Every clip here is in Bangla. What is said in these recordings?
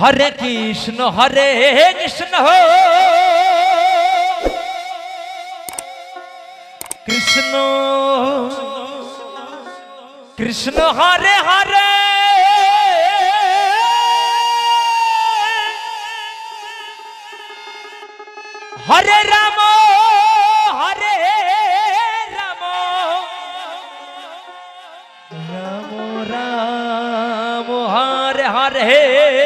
হরে কৃষ্ণ হরে কৃষ্ণ। কৃষ্ণ কৃষ্ণ, হরে হরে। হরে রাম হরে রাম। রাম রাম, হরে হরে।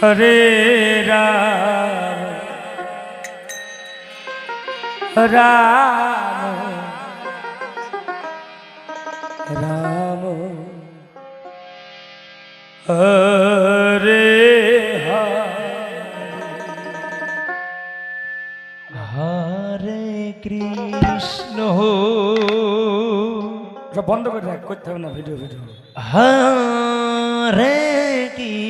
হরে রাম। রাম। রাম হরে হরে কৃষ্ণ বন্ধ করে রাখ করতে হবে না ভিডিও ভিডিও। হরে কৃষ্ণ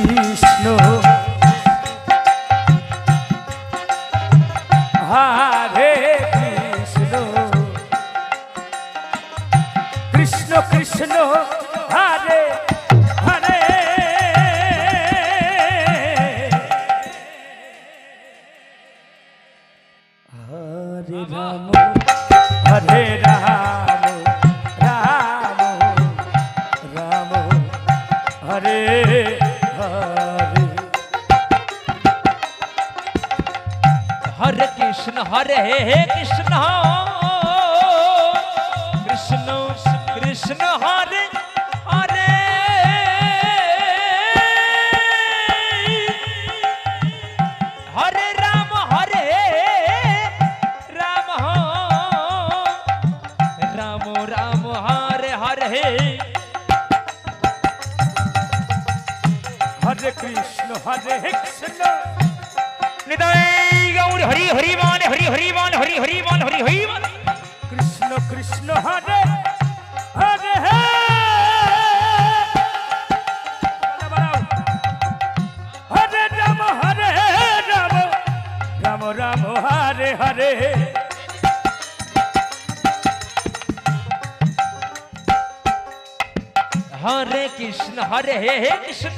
কৃষ্ণ হরে হরে হরে রাম হরে কৃষ্ণ হরে কৃষ্ণ নিতাই গৌর হরি হরি মান হরি হরি মান হরি হরি মান হরি হরি মান কৃষ্ণ কৃষ্ণ হরে হরে হে হরে রাম হরে রাম রাম রাম হরে হরে হরে কৃষ্ণ হরে কৃষ্ণ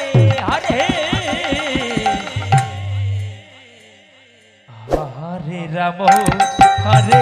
রাম হরে